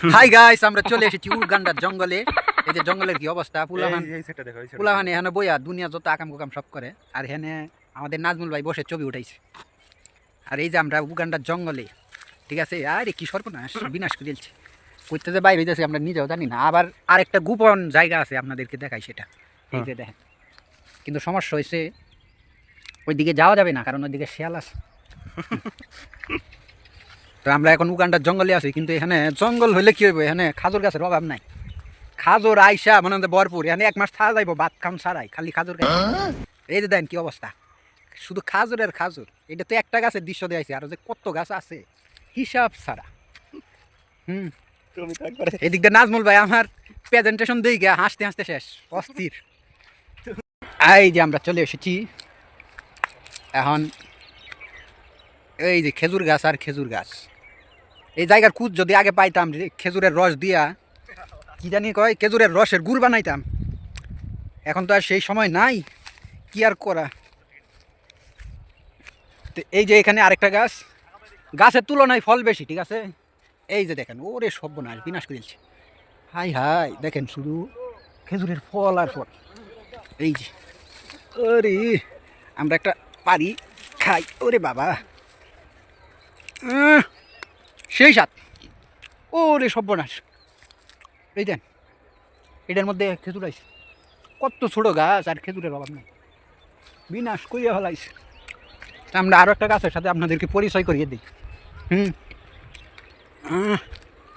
Hi guys আমরা চলে এসেছি উগান্ডার জঙ্গলে। এই যে জঙ্গলের কি অবস্থা? পুলাহান পুলাহান এখানে বইয়া দুনিয়া যত আকাম কুকাম সব করে আর এখানে আমাদের নাজমুল ভাই বসে ছবি উঠাইছে। আর এই যে আমরা উগান্ডার জঙ্গলে ঠিক আছে? আরে কি সর্বনাশ বিনাশ করে দিয়েছে। করতে যে বাইরে হইতেছে আমরা নিজেও জানি না। আবার আরেকটা গোপন জায়গা আছে আপনাদেরকে দেখাই সেটা। এই যে দেখেন। কিন্তু সমস্যা হয়েছে ওইদিকে যাওয়া যাবে না কারণ ওইদিকে শিয়াল আছে। তো আমরা এখন উগান্ডার জঙ্গলে আছি কিন্তু এখানে জঙ্গল হইলে কি হইব? এখানে খাজুর গাছের অভাব নাই। খাজুর আইসা মানে ভরপুর। এখানে এক মাস থাকা যাইব ভাত খাম ছাড়াই খালি খাজুর গাছ। এই যে দেন কি অবস্থা। শুধু খাজুরের খাজুর। এটা তো একটা গাছের দৃশ্য দেখাইছে আর যে কত গাছ আছে হিসাব ছাড়া। হুম। এদিক দিয়ে নাজমুল ভাই আমার প্রেজেন্টেশন দিই গিয়া হাসতে হাসতে শেষ অস্থির। এই যে আমরা চলে এসেছি। এখন এই যে খেজুর গাছ আর খেজুর গাছ। এই জায়গার কুচ যদি আগে পাইতাম খেজুরের রস দিয়া, কি জানি কয়, খেজুরের রসের গুড় বানাইতাম। এখন তো আর সেই সময় নাই, কি আর করা? তো এই যে এখানে আরেকটা গাছ, গাছের তুলনায় ফল বেশি, ঠিক আছে? এই যে দেখেন, ওরে সর্বনাশ, বিনাশ করে দিচ্ছে। হাই হাই, দেখেন শুধু খেজুরের ফল আর ফল। এই যে, ওরে, আমরা একটা পারি খাই, ওরে বাবা। সেই সাত। ওরে সর্বনাশ। এই দেন, এটার মধ্যে খেজুর আইস কত ছোটো গাছ, আর খেজুরের অভাব নেই। বিনাশ করিয়া ফেলাইছে। তা আমরা আরও একটা গাছের সাথে আপনাদেরকে পরিচয় করিয়ে দিই। হুম।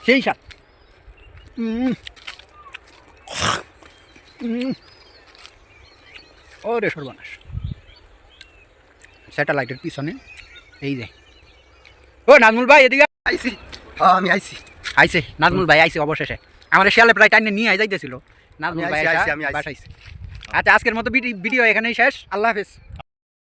সেই সাত। উম। ওরে সর্বনাশ। স্যাটেলাইটের পিছনে, এই যে। ও নাজমুল ভাই, এদিকে আইছি হ্যাঁ আমি আইছি আইছে নাজমুল ভাই আইছে অবশেষে। আমার শিয়ালে প্রায় টাইনে নিয়ে যাইতেছিল। নাজমুল ভাই আইছি, আমি আইছি। আচ্ছা আজকের মতো ভিডি- ভিডিও এখানেই শেষ। আল্লাহ হাফেজ।